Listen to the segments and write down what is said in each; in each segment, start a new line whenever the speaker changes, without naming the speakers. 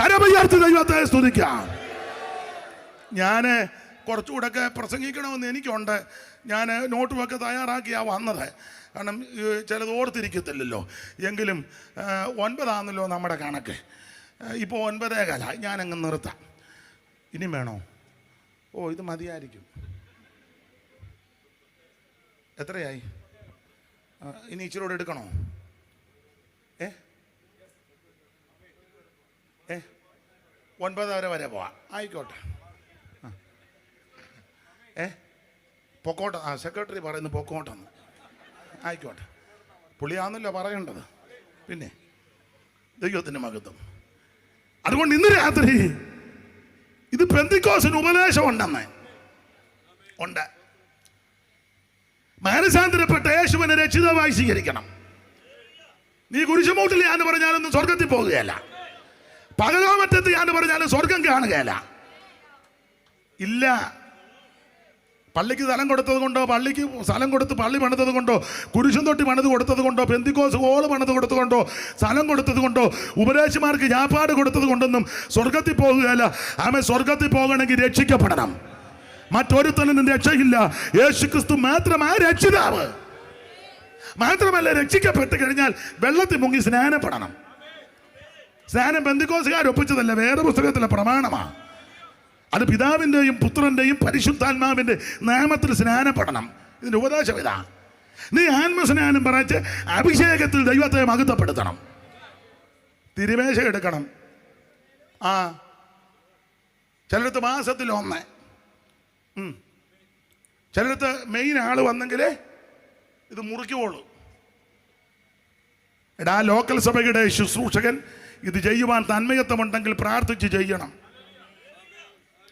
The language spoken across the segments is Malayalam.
കരപയ്യാർത്തി ദൈവത്തെ സ്തുതിക്കാം. ഞാൻ കുറച്ചുകൂടെയൊക്കെ പ്രസംഗിക്കണമെന്ന് എനിക്കുണ്ട്. ഞാൻ നോട്ടുമൊക്കെ തയ്യാറാക്കിയാണ് വന്നത്. കാരണം ചിലത് ഓർത്തിരിക്കത്തില്ലല്ലോ. എങ്കിലും ഒൻപതാണല്ലോ നമ്മുടെ കണക്ക്. ഇപ്പോൾ ഒൻപതേ കാല. ഞാനങ്ങ് നിർത്താം. ഇനി വേണോ? ഓ ഇത് മതിയായിരിക്കും. എത്രയായി? ഇനി ഇച്ചിരി എടുക്കണോ? ഏ? ഒൻപതര വരെ പോവാം. ആയിക്കോട്ടെ. ഏ? പൊക്കോട്ടെ ആ സെക്രട്ടറി പറയുന്നു പൊക്കോട്ടെന്ന്. ആയിക്കോട്ടെ. പുള്ളിയാണെന്നല്ലോ പറയേണ്ടത്? പിന്നെ ദൈവത്തിന്റെ മഹത്വം. അതുകൊണ്ട് ഇന്ന് രാത്രി ഇത് പെന്തിക്കോസിന് ഉപദേശം ഉണ്ടെന്ന്. ഉണ്ട്. മാനസാന്തരപ്പെട്ട യേശുവിനെ രക്ഷിതമായി സ്വീകരിക്കണം. നീ കുരിശുമൂട്ടിൽ ഞാൻ പറഞ്ഞാലൊന്നും സ്വർഗത്തിൽ പോകുകയല്ല. പകലോമറ്റത്ത് ഞാൻ പറഞ്ഞാൽ സ്വർഗം കാണുകയല്ല ഇല്ല. പള്ളിക്ക് സ്ഥലം കൊടുത്തത് കൊണ്ടോ പള്ളിക്ക് സ്ഥലം കൊടുത്ത് പള്ളി പണിതത് കൊണ്ടോ കുരിശും തൊട്ടി പണിത് കൊടുത്തത് കൊണ്ടോ പെന്തിക്കോസ് ഹോൾ പണിത് കൊടുത്തത് കൊണ്ടോ സ്ഥലം കൊടുത്തത് കൊണ്ടോ ഉപദേശിമാർക്ക് ഞാപ്പാട് കൊടുത്തത് കൊണ്ടൊന്നും സ്വർഗത്തിൽ പോകുകയല്ല ആമെ സ്വർഗത്തിൽ പോകണമെങ്കിൽ രക്ഷിക്കപ്പെടണം. മറ്റൊരുത്തനും രക്ഷയില്ല. യേശു ക്രിസ്തു മാത്രമായ രക്ഷിതാവ്. മാത്രമല്ല രക്ഷിക്കപ്പെട്ട് കഴിഞ്ഞാൽ വെള്ളത്തിൽ മുങ്ങി സ്നാനപ്പെടണം. സ്നാനം ബന്ധുക്കോസുകാർ ഒപ്പിച്ചതല്ല വേറെ പുസ്തകത്തിലെ പ്രമാണമാണ് അത് പിതാവിന്റെയും പുത്രന്റെയും പരിശുദ്ധാത്മാവിന്റെ നാമത്തിൽ സ്നാനപ്പെടണം. ഇതിന്റെ ഉപദേശം ഇതാ. നീ ആത്മസ്നാനം പറച്ച് അഭിഷേകത്തിൽ ദൈവത്തെ മഹത്വപ്പെടുത്തണം. തിരുമേശ എടുക്കണം. ആ. ചിലടത്ത് മാസത്തിൽ ഒന്ന്. ചിലടത്ത് മെയിൻ ആൾ വന്നെങ്കിൽ ഇത് മുറിക്കുള്ളൂ എടാ ലോക്കൽ സഭയുടെ ശുശ്രൂഷകൻ ഇത് ചെയ്യുവാൻ തന്മയത്വമുണ്ടെങ്കിൽ പ്രാർത്ഥിച്ച് ചെയ്യണം.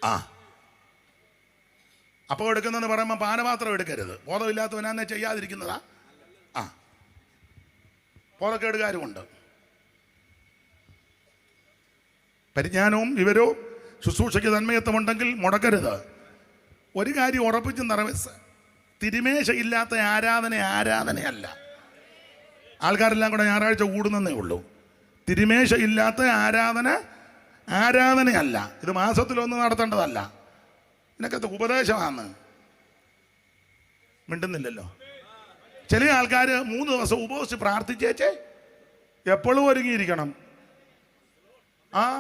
ആ. അപ്പോൾ എടുക്കുന്നതെന്ന് പറയുമ്പോൾ പാനപാത്രം എടുക്കരുത്. ബോധമില്ലാത്തവനാന്നെ ചെയ്യാതിരിക്കുന്നതാ. ആ. ബോധക്കേടുകാരുമുണ്ട്. പരിജ്ഞാനവും ഇവരോ ശുശ്രൂഷയ്ക്ക് തന്മയത്വമുണ്ടെങ്കിൽ മുടക്കരുത്. ഒരു കാര്യം ഉറപ്പിച്ച് നിറവേസ് തിരുമേശയില്ലാത്ത ആരാധന ആരാധനയല്ല. ആൾക്കാരെല്ലാം കൂടെ ഞായറാഴ്ച കൂടുന്നതേ ഉള്ളൂ. തിരുമേശ ഇല്ലാത്ത ആരാധന ആരാധനയല്ല. ഇത് മാസത്തിലൊന്ന് നടത്തേണ്ടതല്ല. ഇതിനൊക്കെ ഉപദേശമാണ്. മിണ്ടുന്നില്ലല്ലോ. ചില ആൾക്കാർ മൂന്ന് ദിവസം ഉപവസിച്ച് പ്രാർത്ഥിച്ചേച്ചേ എപ്പോഴും ഒരുങ്ങിയിരിക്കണം. ആ?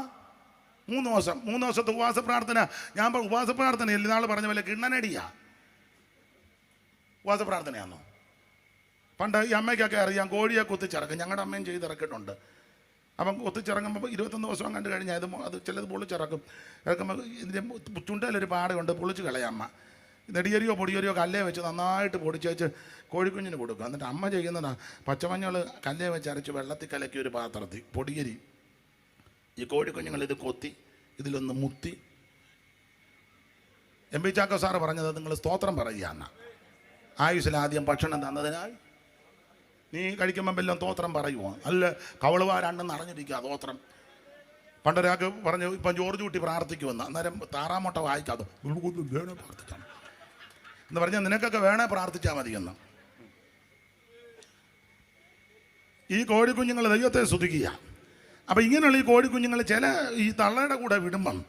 മൂന്ന് ദിവസം. മൂന്ന് ദിവസത്തെ ഉപവാസ പ്രാർത്ഥന. ഞാൻ ഉപവാസ പ്രാർത്ഥന നാൾ പറഞ്ഞ പോലെ കിണ്ണനടിയാ. ഉപവാസ പ്രാർത്ഥനയാണോ പണ്ട് ഈ അമ്മയ്ക്കൊക്കെ അറിയാം കോഴിയെ കുത്തിച്ചിറക്കും. ഞങ്ങളുടെ അമ്മയും ചെയ്തിറക്കിയിട്ടുണ്ട്. അപ്പം ഒത്തിച്ചിറങ്ങുമ്പോൾ ഇരുപത്തൊന്ന് ദിവസം കണ്ടു കഴിഞ്ഞാൽ അത് അത് ചിലത് പൊളിച്ചിറക്കും ഇറക്കുമ്പോൾ ഇതിന്റെ ചുണ്ടയിലൊരു പാടുകൊണ്ട് പൊളിച്ച് കളയാം അമ്മ. നെടിയരിയോ പൊടിയരിയോ കല്ലേ വെച്ച് നന്നായിട്ട് പൊടിച്ച് വെച്ച് കോഴിക്കുഞ്ഞിന് കൊടുക്കും എന്നിട്ട് അമ്മ ചെയ്യുന്നതാ പച്ചമഞ്ഞൾ കല്ലേ വെച്ച് അരച്ച് വെള്ളത്തിൽ കലക്കി ഒരു പാത്രത്തിൽ പൊടിയരി. ഈ കോഴിക്കുഞ്ഞുങ്ങൾ ഇത് കൊത്തി ഇതിലൊന്ന് മുത്തി. എം പി ചാക്കോ സാറ് പറഞ്ഞത് നിങ്ങൾ സ്തോത്രം പറയുക എന്നാ. ആയുസിൽ ആദ്യം ഭക്ഷണം തന്നതിനാൽ നീ കഴിക്കുമ്പം വല്ലതും തോത്രം പറയുമോ അല്ല കവളുവാരാണ്ടെന്ന് അറിഞ്ഞിരിക്കുക തോത്രം. പണ്ടൊരാൾക്ക് പറഞ്ഞു ഇപ്പം ജോർജ് കുട്ടി പ്രാർത്ഥിക്കുമെന്ന്. അന്നേരം താറാമുട്ട വായിക്കാതെ വേണേ പ്രാർത്ഥിക്കാം. എന്ന് പറഞ്ഞാൽ നിനക്കൊക്കെ വേണേ പ്രാർത്ഥിച്ചാൽ എന്ന് ഈ കോഴിക്കുഞ്ഞുങ്ങൾ ദൈവത്തെ സ്തുതിക്കുക. അപ്പം ഇങ്ങനെയുള്ള ഈ കോഴിക്കുഞ്ഞുങ്ങൾ ചില ഈ തള്ളയുടെ കൂടെ വിടുമ്പം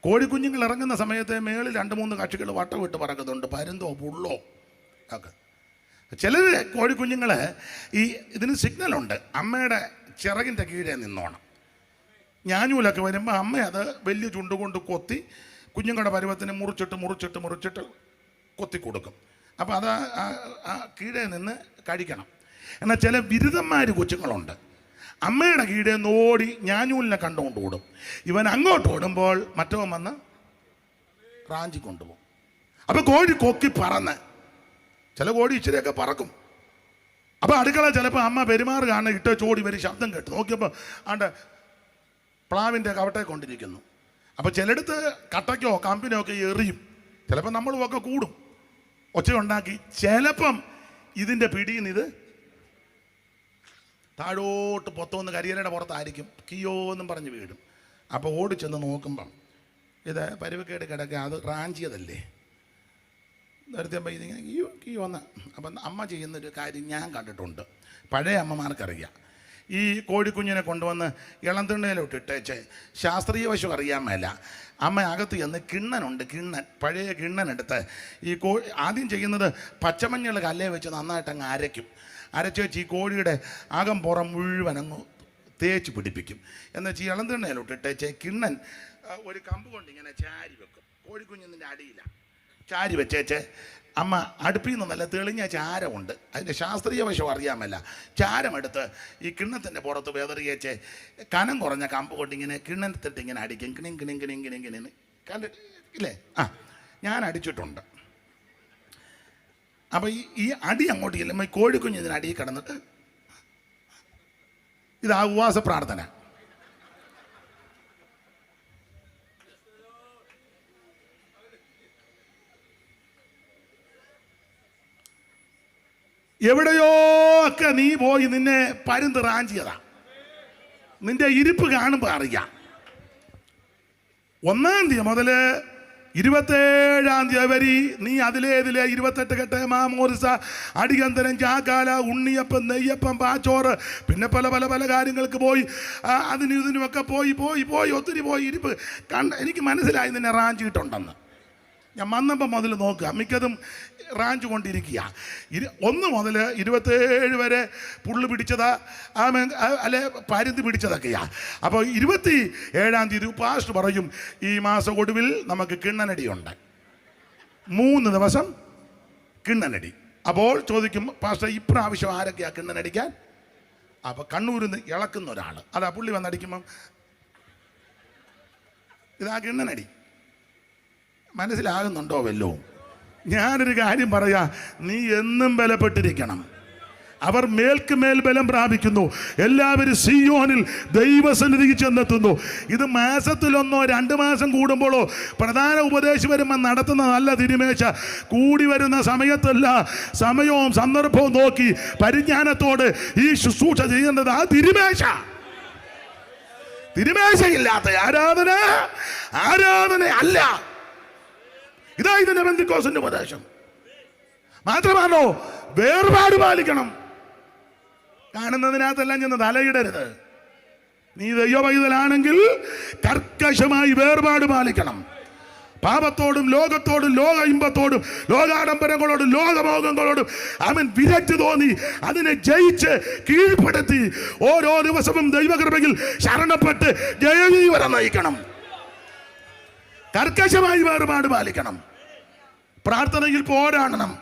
കോഴിക്കുഞ്ഞുങ്ങൾ ഇറങ്ങുന്ന സമയത്തെ മേളിൽ രണ്ട് മൂന്ന് കക്ഷികൾ വട്ടം വിട്ട് പറക്കുന്നുണ്ട് പരുന്തോ പുള്ളോ ഒക്കെ. ചിലർ കോഴിക്കുഞ്ഞുങ്ങൾ ഈ ഇതിന് സിഗ്നലുണ്ട്. അമ്മയുടെ ചിറകിന്റെ കീഴേ നിന്നോണം. ഞാനൂലൊക്കെ വരുമ്പോൾ അമ്മ അത് വലിയ ചുണ്ടുകൊണ്ട് കൊത്തി കുഞ്ഞുങ്ങളുടെ പരുവത്തിന് മുറിച്ചിട്ട് മുറിച്ചിട്ട് മുറിച്ചിട്ട് കൊത്തി കൊടുക്കും. അപ്പോൾ അത് ആ- ആ നിന്ന് കഴിക്കണം. എന്നാൽ ചില ബിരുദന്മാർ കൊച്ചുങ്ങളുണ്ട്. അമ്മയുടെ കീഴേ ഓടി ഞാനൂലിനെ കണ്ടുകൊണ്ട് ഓടും. ഇവൻ അങ്ങോട്ട് ഓടുമ്പോൾ മറ്റവൻ വന്ന് റാഞ്ചി കൊണ്ടുപോകും. അപ്പോൾ കോഴി കൊക്കി പറന്ന് ചില കോടി ഇച്ചിരിയൊക്കെ പറക്കും. അപ്പോൾ അടുക്കള ചിലപ്പോൾ അമ്മ പെരുമാറുകയാണ് ഇട്ട ചോടി വരും ശബ്ദം കേട്ട്. നോക്കിയപ്പോൾ ആണ്ട് പ്ലാവിന്റെ കവട്ടെ കൊണ്ടിരിക്കുന്നു. അപ്പോൾ ചിലയിടത്ത് കട്ടയ്ക്കോ കമ്പിനോ ഒക്കെ എറിയും. ചിലപ്പോൾ നമ്മളും ഒക്കെ കൂടും. ഒച്ച ഉണ്ടാക്കി ചിലപ്പം ഇതിന്റെ പിടിയിൽ ഇത് താഴോട്ട് പൊത്തമൊന്ന് കരിയലയുടെ പുറത്തായിരിക്കും. കിയോ എന്നും പറഞ്ഞ് വീടും അപ്പോൾ ഓടിച്ചെന്ന് നോക്കുമ്പം ഇത് പരുവക്കേട് കിടക്കുക അത് റാഞ്ചിയതല്ലേ? നേരത്തെ അമ്മ ഇതിങ്ങനെ കിയോ കിയോ എന്ന് അപ്പം അമ്മ ചെയ്യുന്നൊരു കാര്യം ഞാൻ കണ്ടിട്ടുണ്ട്. പഴയ അമ്മമാർക്കറിയാം. ഈ കോഴിക്കുഞ്ഞിനെ കൊണ്ടുവന്ന് ഇളന്തിണ്ണയിലോട്ട് ഇട്ടേച്ച് ശാസ്ത്രീയ വശം അറിയാൻ മേല. അമ്മ അകത്ത് ചെന്ന് കിണ്ണനുണ്ട് കിണ്ണൻ പഴയ കിണ്ണനെടുത്ത് ഈ കോ ആദ്യം ചെയ്യുന്നത് പച്ചമഞ്ഞൾ കല്ലേ വെച്ച് നന്നായിട്ട് അങ്ങ് അരയ്ക്കും. അരച്ച് വെച്ച് ഈ കോഴിയുടെ അകം പുറം മുഴുവൻ അങ്ങ് തേച്ച് പിടിപ്പിക്കും. എന്നുവെച്ച് ഈ ഇളന്തിണ്ണയിലോട്ട് ഇട്ടേച്ച് കിണ്ണൻ ഒരു കമ്പ് കൊണ്ട് ഇങ്ങനെ ചാരി വെക്കും. കോഴിക്കുഞ്ഞിന്റെ അടിയിലാണ് ചാരി വെച്ചേച്ച് അമ്മ അടുപ്പിൽ നിന്ന് നല്ല തെളിഞ്ഞ ചാരമുണ്ട്. അതിന്റെ ശാസ്ത്രീയ വശം അറിയാമല്ല. ചാരമെടുത്ത് ഈ കിണ്ണത്തിന്റെ പുറത്ത് വെതറിയേച്ച് കനം കുറഞ്ഞ കമ്പ് കൊണ്ട് ഇങ്ങനെ കിണ്ണത്തിട്ട് ഇങ്ങനെ അടിക്കും. കിണിങ് കിണിങ് കിണിങ് കിണിങ് കിണിങ് കണ്ട് ഇല്ലേ? ആ ഞാൻ അടിച്ചിട്ടുണ്ട്. അപ്പോൾ ഈ ഈ അടി അങ്ങോട്ട് ചെല്ലുമ്പോൾ ഈ കോഴിക്കുഞ്ഞ് ഇതിന് അടിയിൽ കിടന്നിട്ട് ഇത് ഉപവാസ പ്രാർത്ഥന. എവിടെയോ ഒക്കെ നീ പോയി നിന്നെ പരുന്ത് റാഞ്ചിയതാ നിന്റെ ഇരിപ്പ് കാണുമ്പോൾ അറിയാം. ഒന്നാം തീയതി മുതൽ ഇരുപത്തേഴാം തീയതി വരി നീ അതിലെ ഇതിലെ ഇരുപത്തെട്ട് കെട്ട് മാമോറിസ അടിയന്തരം ചാക്കാല ഉണ്ണിയപ്പം നെയ്യപ്പം പാച്ചോറ് പിന്നെ പല പല പല കാര്യങ്ങൾക്ക് പോയി. അതിനും ഇതിനുമൊക്കെ പോയി പോയി പോയി ഒത്തിരി പോയി ഇരിപ്പ്. കണ്ട എനിക്ക് മനസ്സിലായി നിന്നെ റാഞ്ചിയിട്ടുണ്ടെന്ന് ഞാൻ മന്നപ്പം മുതൽ നോക്കുക മിക്കതും റാഞ്ച് കൊണ്ടിരിക്കുക ഇരു ഒന്ന് മുതൽ ഇരുപത്തേഴ് വരെ പുള്ള് പിടിച്ചതാ ആ അല്ലെ പരുന്ത് പിടിച്ചതൊക്കെയാ. അപ്പോൾ ഇരുപത്തി ഏഴാം തീയതി പാസ്റ്റ് പറയും ഈ മാസം ഒടുവിൽ നമുക്ക് കിണ്ണനടിയുണ്ട്. മൂന്ന് ദിവസം കിണ്ണനടി. അപ്പോൾ ചോദിക്കും പാസ്റ്റർ ഇപ്രാവശ്യം ആരൊക്കെയാ കിണ്ണനടിക്കാൻ? അപ്പോൾ കണ്ണൂരിൽ നിന്ന് ഇളക്കുന്ന ഒരാൾ അതാ പുള്ളി വന്നടിക്കുമ്പം ഇതാ കിണ്ണനടി. മനസ്സിലാകുന്നുണ്ടോ വല്ലോ? ഞാനൊരു കാര്യം പറയാ നീ എന്നും ബലപ്പെട്ടിരിക്കണം. അവർ മേൽക്ക് മേൽ ബലം പ്രാപിക്കുന്നു. എല്ലാവരും സിയോനിൽ ദൈവസന്നിധിക്ക് ചെന്നെത്തുന്നു. ഇത് മാസത്തിലൊന്നോ രണ്ട് മാസം കൂടുമ്പോഴോ പ്രധാന ഉപദേശം വരുമ്പോൾ നടത്തുന്ന നല്ല തിരുമേശ. കൂടി വരുന്ന സമയത്തല്ല സമയവും സന്ദർഭവും നോക്കി പരിജ്ഞാനത്തോട് ഈ ശുശ്രൂഷ ചെയ്യേണ്ടത് ആ തിരുമേശ. തിരുമേശയില്ലാത്ത ആരാധന ആരാധന അല്ല ഇതാ ഇതിന്റെ ബന്ധുക്കോസിന്റെ ഉപദേശം. മാത്രമാണോ വേർപാട് പാലിക്കണം. കാണുന്നതിനകത്തെല്ലാം ചെന്ന് തലയിടരുത്. നീ ദൈവവൈതലാണെങ്കിൽ കർക്കശമായി വേർപാട് പാലിക്കണം. പാപത്തോടും ലോകത്തോടും ലോക ഇമ്പത്തോടും ലോകാഡംബരങ്ങളോടും ലോകമോഹങ്ങളോടും അവൻ വിരച്ചു തോന്നി. അതിനെ ജയിച്ച് കീഴ്പ്പെടുത്തി. ഓരോ ദിവസവും ദൈവകൃപയിൽ ശരണപ്പെട്ട് ജയജീവനം നയിക്കണം. കർക്കശമായി വേറുപാട് പാലിക്കണം. പ്രാർത്ഥനയിൽ പോരാടണം.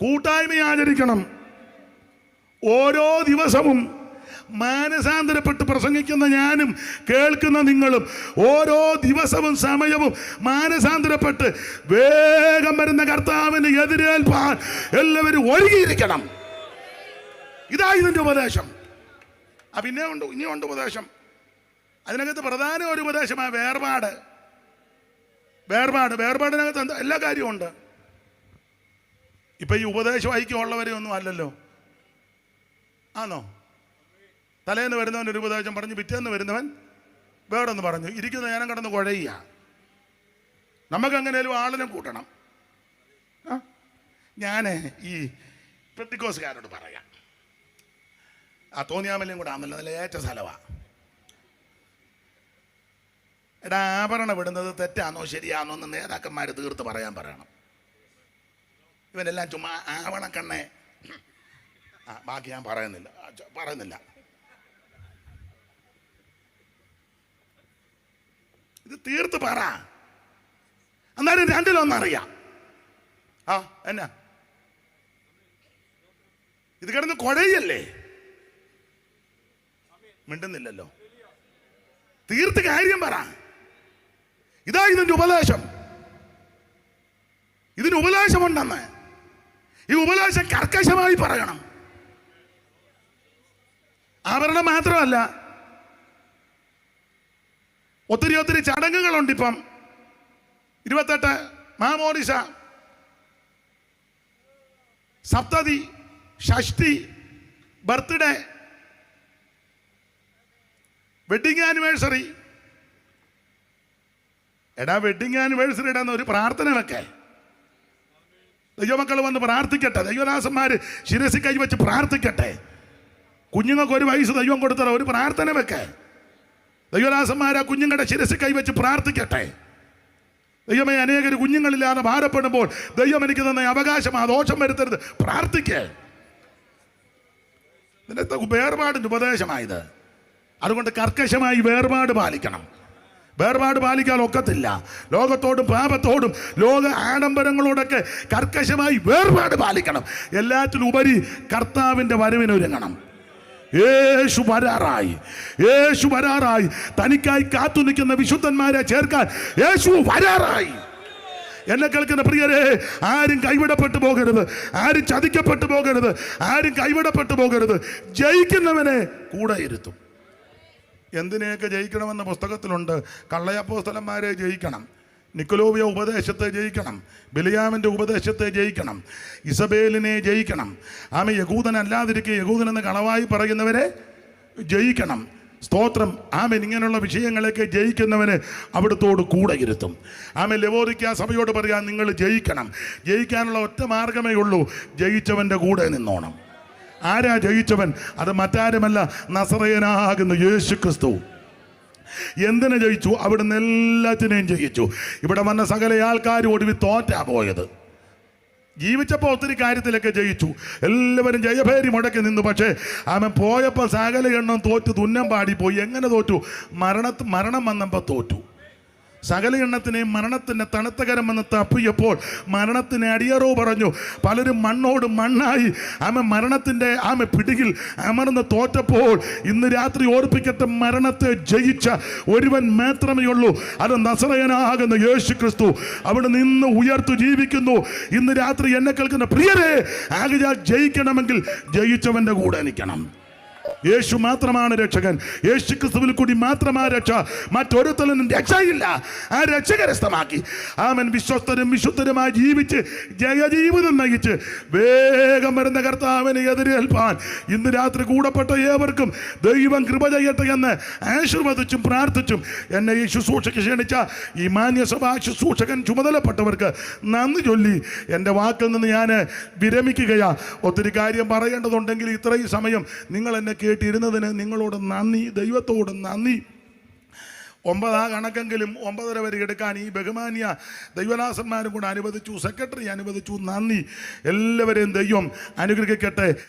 കൂട്ടായ്മ ആചരിക്കണം ഓരോ ദിവസവും മാനസാന്തരപ്പെട്ട് പ്രസംഗിക്കുന്ന ഞാനും കേൾക്കുന്ന നിങ്ങളും ഓരോ ദിവസവും സമയവും മാനസാന്തരപ്പെട്ട് വേഗം വരുന്ന കർത്താവിന് എതിരേൽപ്പാൻ എല്ലാവരും ഒഴുകിയിരിക്കണം ഇതാ ഉപദേശം. ആ പിന്നെ ഉണ്ട് ഇനിയുണ്ട് ഉപദേശം. അതിനകത്ത് പ്രധാന ഒരു ഉപദേശമാണ് വേർപാട്. വേർപാട് വേർപാടിനകത്ത് എന്താ? എല്ലാ കാര്യവും ഉണ്ട്. ഇപ്പൊ ഈ ഉപദേശം ഐക്യമുള്ളവരെ ഒന്നും അല്ലല്ലോ. ആണോ തലേന്ന് വരുന്നവൻ ഒരു ഉപദേശം പറഞ്ഞു പിറ്റേന്ന് വരുന്നവൻ വേറൊന്ന് പറഞ്ഞു. ഇരിക്കുന്ന ഞാനും കിടന്ന് കുഴയുക. നമുക്ക് എങ്ങനെയും ആളിനെ കൂട്ടണം. ആ? ഞാൻ ഈ പെട്ടിക്കോസുകാരോട് പറയാം. ആ തോന്നിയാമല്ലേ കൂടെ ആണല്ലോ നല്ല ഏറ്റ സ്ഥലമാണ് എടാ ആഭരണം ഇടുന്നത് തെറ്റാണോ ശരിയാണോ എന്ന് നേതാക്കന്മാർ തീർത്ത് പറയാൻ പറയണം. ഇവനെല്ലാം ചുമ്മാ ആവണക്കണ്ണെ ആ ബാക്കി ഞാൻ പറയുന്നില്ല. പറയുന്നില്ല. ഇത് തീർത്ത് പറ. എന്നാലും രണ്ടിലൊന്നറിയാം. ആ എന്നാ? ഇത് കിടന്ന് കുഴയല്ലേ? മിണ്ടുന്നില്ലല്ലോ. തീർത്ത് കാര്യം പറ. ഇതാ ഇതിന്റെ ഉപദേശം. ഇതിന് ഉപദേശമുണ്ടെന്ന്. ഈ ഉപദേശം കർക്കശമായി പറയണം. ആഭരണം മാത്രമല്ല ഒത്തിരി ഒത്തിരി ചടങ്ങുകളുണ്ട് ഇപ്പം. ഇരുപത്തെട്ട് മാമോദിസ സപ്തതി ഷഷ്ടി ബർത്ത്ഡേ വെഡിങ് ആനിവേഴ്സറി എടാ വെഡിങ് ആനിവേഴ്സറി ഇടാന്ന് ഒരു പ്രാർത്ഥന വെക്കേ. ദൈവമക്കൾ വന്ന് പ്രാർത്ഥിക്കട്ടെ. ദൈവദാസന്മാർ ശിരസി കൈവച്ച് പ്രാർത്ഥിക്കട്ടെ. കുഞ്ഞുങ്ങൾക്ക് ഒരു വയസ്സ് ദൈവം കൊടുത്തറ ഒരു പ്രാർത്ഥന വെക്കേ. ദൈവദാസന്മാർ ആ കുഞ്ഞുങ്ങളുടെ ശിരസ് കൈവച്ച് പ്രാർത്ഥിക്കട്ടെ. ദൈവമേ അനേകർ കുഞ്ഞുങ്ങളില്ലാതെ ഭാരപ്പെടുമ്പോൾ ദൈവം എനിക്ക് തന്നെ അവകാശം ആ ദോഷം വരുത്തരുത്. പ്രാർത്ഥിക്കേ. ഇതിന്റെ വേർപാടിന്റെ ഉപദേശമായത്. അതുകൊണ്ട് കർക്കശമായി വേർപാട് പാലിക്കണം. വേർപാട് പാലിക്കാൻ ഒക്കത്തില്ല. ലോകത്തോടും പാപത്തോടും ലോക ആഡംബരങ്ങളോടൊക്കെ കർക്കശമായി വേർപാട് പാലിക്കണം. എല്ലാറ്റിലും ഉപരി കർത്താവിന്റെ വരവിനൊരുങ്ങണം യേശു വരാറായി. യേശു വരാറായി. തനിക്കായി കാത്തു നിൽക്കുന്ന വിശുദ്ധന്മാരെ ചേർക്കാൻ യേശു വരാറായി. എന്നെ കേൾക്കുന്ന പ്രിയരെ ആരും കൈവിടപ്പെട്ടു പോകരുത്. ആരും ചതിക്കപ്പെട്ടു പോകരുത്. ആരും കൈവിടപ്പെട്ടു പോകരുത്. ജയിക്കുന്നവനെ കൂടെ ഇരുത്തും. എന്തിനെയൊക്കെ ജയിക്കണമെന്ന പുസ്തകത്തിലുണ്ട്. കള്ളയപ്പോസ്തലന്മാരെ ജയിക്കണം. നിക്കലോവിയ ഉപദേശത്തെ ജയിക്കണം. ബിലിയാമിന്റെ ഉപദേശത്തെ ജയിക്കണം. ഇസബേലിനെ ജയിക്കണം. ആമെ യകൂദനല്ലാതിരിക്കെ യകൂദൻ എന്ന് കളവായി പറയുന്നവരെ ജയിക്കണം. സ്തോത്രം ആമൻ ഇങ്ങനെയുള്ള വിഷയങ്ങളൊക്കെ ജയിക്കുന്നവന് അവിടുത്തോട് കൂടെ ഇരുത്തും. ആമൻ ലവോദിക്ക സഭയോട് പറയാൻ നിങ്ങൾ ജയിക്കണം. ജയിക്കാനുള്ള ഒറ്റ മാർഗമേ ഉള്ളൂ. ജയിച്ചവന്റെ കൂടെ നിന്നോണം. ആരാ ജയിച്ചവൻ? അത് മറ്റാരുമല്ല നസറയനാകുന്ന യേശു ക്രിസ്തു എന്തിനെ ജയിച്ചു? അവിടുന്ന് എല്ലാത്തിനെയും ജയിച്ചു. ഇവിടെ വന്ന സകല ആൾക്കാരും ഒടുവിൽ തോറ്റാ പോയത്. ജീവിച്ചപ്പോൾ ഒത്തിരി കാര്യത്തിലൊക്കെ ജയിച്ചു. എല്ലാവരും ജയഭേരി മുടക്കി നിന്നു. പക്ഷേ അവൻ പോയപ്പോൾ സകല എണ്ണം തോറ്റു തുന്നം പാടിപ്പോയി. എങ്ങനെ തോറ്റു? മരണ മരണം വന്നപ്പോൾ തോറ്റു. സകല എണ്ണത്തിനെയും മരണത്തിന്റെ തണുത്തകരം വന്ന് തപ്പിയപ്പോൾ മരണത്തിന് അടിയറോ പറഞ്ഞു. പലരും മണ്ണോട് മണ്ണായി. ആമ മരണത്തിന്റെ ആമ പിടിയിൽ അമർന്ന് തോറ്റപ്പോൾ ഇന്ന് രാത്രി ഓർപ്പിക്കട്ടെ മരണത്തെ ജയിച്ച ഒരുവൻ മാത്രമേ ഉള്ളൂ. അത് നസറയനാകുന്ന യേശു ക്രിസ്തു അവിടെ നിന്ന് ഉയർത്തു ജീവിക്കുന്നു. ഇന്ന് രാത്രി എന്നെ കേൾക്കുന്ന പ്രിയരെ ആകെ ജയിക്കണമെങ്കിൽ ജയിച്ചവന്റെ കൂടെ നിൽക്കണം. യേശു മാത്രമാണ് രക്ഷകൻ. യേശു ക്രിസ്തുവിൽ കൂടി മാത്രമാ രക്ഷ. മറ്റൊരുത്തലും രക്ഷയില്ല. ആ രക്ഷ കരസ്ഥമാക്കി. ആമൻ. വിശ്വസ്തരും വിശുദ്ധരുമായി ജീവിച്ച് ജയജീവിതം നയിച്ച് വേഗം വരുന്ന കർത്താവിനെ എതിരേൽപ്പാൻ ഇന്ന് രാത്രി കൂടപ്പെട്ട ഏവർക്കും ദൈവം കൃപ ചെയ്യട്ടെ എന്ന് ആശീർവദിച്ചും പ്രാർത്ഥിച്ചും എന്നെ ഈ ശുശ്രൂഷയ്ക്ക് ക്ഷണിച്ച ഈ മാന്യസഭാ ശുശ്രൂഷകൻ ചുമതലപ്പെട്ടവർക്ക് നന്ദി ചൊല്ലി. എന്റെ വാക്കിൽ നിന്ന് ഞാൻ വിരമിക്കുകയാ. ഒത്തിരി കാര്യം പറയേണ്ടതുണ്ടെങ്കിൽ ഇത്രയും സമയം നിങ്ങൾ എന്നെ കേട്ടിരുന്നതിന് നിങ്ങളോട് നന്ദി ദൈവത്തോട് നന്ദി. ഒമ്പതാ കണക്കെങ്കിലും ഒമ്പതര വരെ എടുക്കാൻ ഈ ബഹുമാനിയ ദൈവദാസന്മാരും കൂടെ അനുവദിച്ചു സെക്രട്ടറി അനുവദിച്ചു നന്ദി. എല്ലാവരെയും ദൈവം അനുഗ്രഹിക്കട്ടെ.